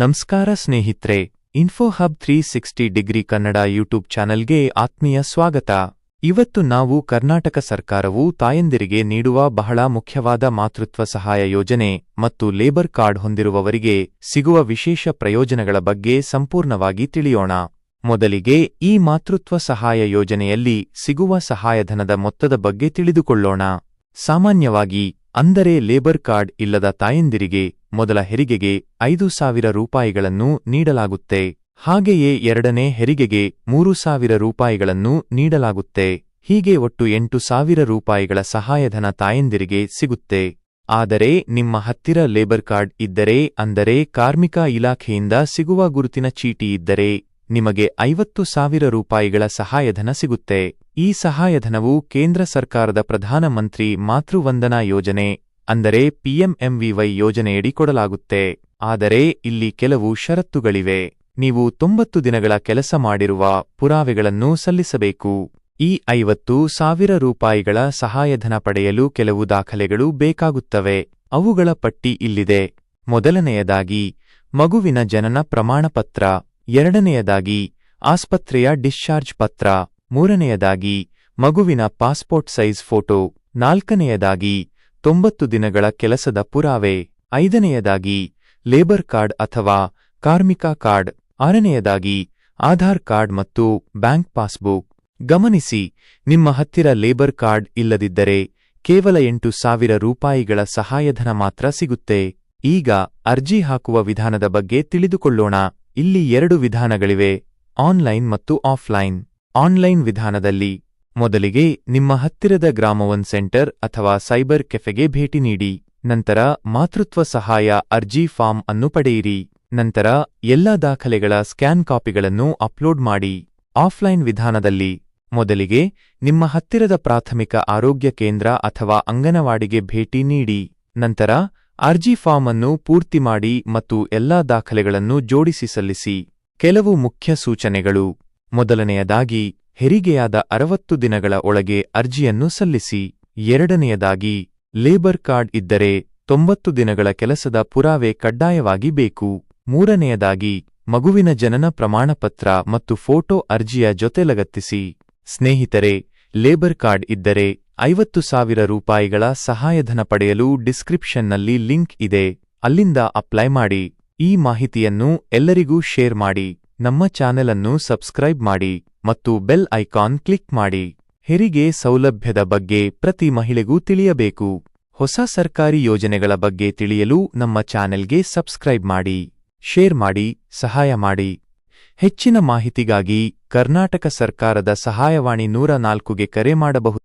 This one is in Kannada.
ನಮಸ್ಕಾರ ಸ್ನೇಹಿತ್ರೆ Infohub three sixty degree Kannada YouTube ಚಾನೆಲ್ಗೆ ಆತ್ಮೀಯ ಸ್ವಾಗತ. ಇವತ್ತು ನಾವು ಕರ್ನಾಟಕ ಸರ್ಕಾರವು ತಾಯಂದಿರಿಗೆ ನೀಡುವ ಬಹಳ ಮುಖ್ಯವಾದ ಮಾತೃತ್ವ ಸಹಾಯ ಯೋಜನೆ ಮತ್ತು ಲೇಬರ್ ಕಾರ್ಡ್ ಹೊಂದಿರುವವರಿಗೆ ಸಿಗುವ ವಿಶೇಷ ಪ್ರಯೋಜನಗಳ ಬಗ್ಗೆ ಸಂಪೂರ್ಣವಾಗಿ ತಿಳಿಯೋಣ. ಮೊದಲಿಗೆ ಈ ಮಾತೃತ್ವ ಸಹಾಯ ಯೋಜನೆಯಲ್ಲಿ ಸಿಗುವ ಸಹಾಯಧನದ ಮೊತ್ತದ ಬಗ್ಗೆ ತಿಳಿದುಕೊಳ್ಳೋಣ. ಸಾಮಾನ್ಯವಾಗಿ, ಅಂದರೆ ಲೇಬರ್ ಕಾರ್ಡ್ ಇಲ್ಲದ ತಾಯಂದಿರಿಗೆ ಮೊದಲ ಹೆರಿಗೆಗೆ ಐದು ಸಾವಿರ ರೂಪಾಯಿಗಳನ್ನು ನೀಡಲಾಗುತ್ತೆ. ಹಾಗೆಯೇ ಎರಡನೇ ಹೆರಿಗೆಗೆ ಮೂರು ಸಾವಿರ ರೂಪಾಯಿಗಳನ್ನು ನೀಡಲಾಗುತ್ತೆ. ಹೀಗೆ ಒಟ್ಟು ಎಂಟು ಸಾವಿರ ರೂಪಾಯಿಗಳ ಸಹಾಯಧನ ತಾಯಂದಿರಿಗೆ ಸಿಗುತ್ತೆ. ಆದರೆ ನಿಮ್ಮ ಹತ್ತಿರ ಲೇಬರ್ ಕಾರ್ಡ್ ಇದ್ದರೆ, ಅಂದರೆ ಕಾರ್ಮಿಕ ಇಲಾಖೆಯಿಂದ ಸಿಗುವ ಗುರುತಿನ ಚೀಟಿ ಇದ್ದರೆ, ನಿಮಗೆ ಐವತ್ತು ಸಾವಿರ ರೂಪಾಯಿಗಳ ಸಹಾಯಧನ ಸಿಗುತ್ತೆ. ಈ ಸಹಾಯಧನವು ಕೇಂದ್ರ ಸರ್ಕಾರದ ಪ್ರಧಾನಮಂತ್ರಿ ಮಾತೃವಂದನಾ ಯೋಜನೆ ಅಂದರೆ ಪಿಎಂಎಂವಿವೈ ಯೋಜನೆಯಡಿ ಕೊಡಲಾಗುತ್ತೆ. ಆದರೆ ಇಲ್ಲಿ ಕೆಲವು ಷರತ್ತುಗಳಿವೆ. ನೀವು ತೊಂಬತ್ತು ದಿನಗಳ ಕೆಲಸ ಮಾಡಿರುವ ಪುರಾವೆಗಳನ್ನು ಸಲ್ಲಿಸಬೇಕು. ಈ ಐವತ್ತು ಸಾವಿರ ರೂಪಾಯಿಗಳ ಸಹಾಯಧನ ಪಡೆಯಲು ಕೆಲವು ದಾಖಲೆಗಳು ಬೇಕಾಗುತ್ತವೆ. ಅವುಗಳ ಪಟ್ಟಿ ಇಲ್ಲಿದೆ. ಮೊದಲನೆಯದಾಗಿ, ಮಗುವಿನ ಜನನ ಪ್ರಮಾಣಪತ್ರ. ಎರಡನೆಯದಾಗಿ, ಆಸ್ಪತ್ರೆಯ ಡಿಸ್ಚಾರ್ಜ್ ಪತ್ರ. ಮೂರನೆಯದಾಗಿ, ಮಗುವಿನ ಪಾಸ್ಪೋರ್ಟ್ ಸೈಜ್ ಫೋಟೋ. ನಾಲ್ಕನೆಯದಾಗಿ ತೊಂಬತ್ತು ದಿನಗಳ ಕೆಲಸದ ಪುರಾವೆ. ಐದನೆಯದಾಗಿ, ಲೇಬರ್ ಕಾರ್ಡ್ ಅಥವಾ ಕಾರ್ಮಿಕ ಕಾರ್ಡ್. ಆರನೆಯದಾಗಿ, ಆಧಾರ್ ಕಾರ್ಡ್ ಮತ್ತು ಬ್ಯಾಂಕ್ ಪಾಸ್ಬುಕ್. ಗಮನಿಸಿ, ನಿಮ್ಮ ಹತ್ತಿರ ಲೇಬರ್ ಕಾರ್ಡ್ ಇಲ್ಲದಿದ್ದರೆ ಕೇವಲ ಎಂಟು ಸಾವಿರ ರೂಪಾಯಿಗಳ ಸಹಾಯಧನ ಮಾತ್ರ ಸಿಗುತ್ತೆ. ಈಗ ಅರ್ಜಿ ಹಾಕುವ ವಿಧಾನದ ಬಗ್ಗೆ ತಿಳಿದುಕೊಳ್ಳೋಣ. ಇಲ್ಲಿ ಎರಡು ವಿಧಾನಗಳಿವೆ, ಆನ್ಲೈನ್ ಮತ್ತು ಆಫ್ಲೈನ್. ಆನ್ಲೈನ್ ವಿಧಾನದಲ್ಲಿ ಮೊದಲಿಗೆ ನಿಮ್ಮ ಹತ್ತಿರದ ಗ್ರಾಮವನ್ ಸೆಂಟರ್ ಅಥವಾ ಸೈಬರ್ ಕೆಫೆಗೆ ಭೇಟಿ ನೀಡಿ, ನಂತರ ಮಾತೃತ್ವ ಸಹಾಯ ಅರ್ಜಿ ಫಾರ್ಮ್ ಅನ್ನು ಪಡೆಯಿರಿ, ನಂತರ ಎಲ್ಲಾ ದಾಖಲೆಗಳ ಸ್ಕ್ಯಾನ್ ಕಾಪಿಗಳನ್ನು ಅಪ್ಲೋಡ್ ಮಾಡಿ. ಆಫ್ಲೈನ್ ವಿಧಾನದಲ್ಲಿ, ಮೊದಲಿಗೆ ನಿಮ್ಮ ಹತ್ತಿರದ ಪ್ರಾಥಮಿಕ ಆರೋಗ್ಯ ಕೇಂದ್ರ ಅಥವಾ ಅಂಗನವಾಡಿಗೆ ಭೇಟಿ ನೀಡಿ, ನಂತರ ಅರ್ಜಿ ಫಾರ್ಮ್ ಅನ್ನು ಪೂರ್ತಿ ಮಾಡಿ ಮತ್ತು ಎಲ್ಲಾ ದಾಖಲೆಗಳನ್ನು ಜೋಡಿಸಿ ಸಲ್ಲಿಸಿ. ಕೆಲವು ಮುಖ್ಯ ಸೂಚನೆಗಳು. ಮೊದಲನೆಯದಾಗಿ ಹೆರಿಗೆಯಾದ ಅರವತ್ತು ದಿನಗಳ ಒಳಗೆ ಅರ್ಜಿಯನ್ನು ಸಲ್ಲಿಸಿ. ಎರಡನೆಯದಾಗಿ, ಲೇಬರ್ ಕಾರ್ಡ್ ಇದ್ದರೆ ತೊಂಬತ್ತು ದಿನಗಳ ಕೆಲಸದ ಪುರಾವೆ ಕಡ್ಡಾಯವಾಗಿ ಬೇಕು. ಮೂರನೆಯದಾಗಿ, ಮಗುವಿನ ಜನನ ಪ್ರಮಾಣಪತ್ರ ಮತ್ತು ಫೋಟೋ ಅರ್ಜಿಯ ಜೊತೆ ಲಗತ್ತಿಸಿ. ಸ್ನೇಹಿತರೆ, ಲೇಬರ್ ಕಾರ್ಡ್ ಇದ್ದರೆ ಐವತ್ತು ಸಾವಿರ ರೂಪಾಯಿಗಳ ಸಹಾಯಧನ ಪಡೆಯಲು ಡಿಸ್ಕ್ರಿಪ್ಷನ್ನಲ್ಲಿ ಲಿಂಕ್ ಇದೆ. ಅಲ್ಲಿಂದ ಅಪ್ಲೈ ಮಾಡಿ. ಈ ಮಾಹಿತಿಯನ್ನು ಎಲ್ಲರಿಗೂ ಶೇರ್ ಮಾಡಿ. ನಮ್ಮ ಚಾನೆಲ್ ಅನ್ನು ಸಬ್ಸ್ಕ್ರೈಬ್ ಮಾಡಿ. ಮತ್ತು ಬೆಲ್ ಐಕಾನ್ ಕ್ಲಿಕ್ ಮಾಡಿ. ಹೆರಿಗೆ ಸೌಲಭ್ಯದ ಬಗ್ಗೆ ಪ್ರತಿ ಮಹಿಳೆಗೂ ತಿಳಿಯಬೇಕು. ಹೊಸ ಸರ್ಕಾರಿ ಯೋಜನೆಗಳ ಬಗ್ಗೆ ತಿಳಿಯಲು ನಮ್ಮ ಚಾನೆಲ್ಗೆ ಸಬ್ಸ್ಕ್ರೈಬ್ ಮಾಡಿ. ಶೇರ್ ಮಾಡಿ, ಸಹಾಯ ಮಾಡಿ. ಹೆಚ್ಚಿನ ಮಾಹಿತಿಗಾಗಿ ಕರ್ನಾಟಕ ಸರ್ಕಾರದ ಸಹಾಯವಾಣಿ ನೂರ ನಾಲ್ಕುಗೆ ಕರೆ ಮಾಡಬಹುದು.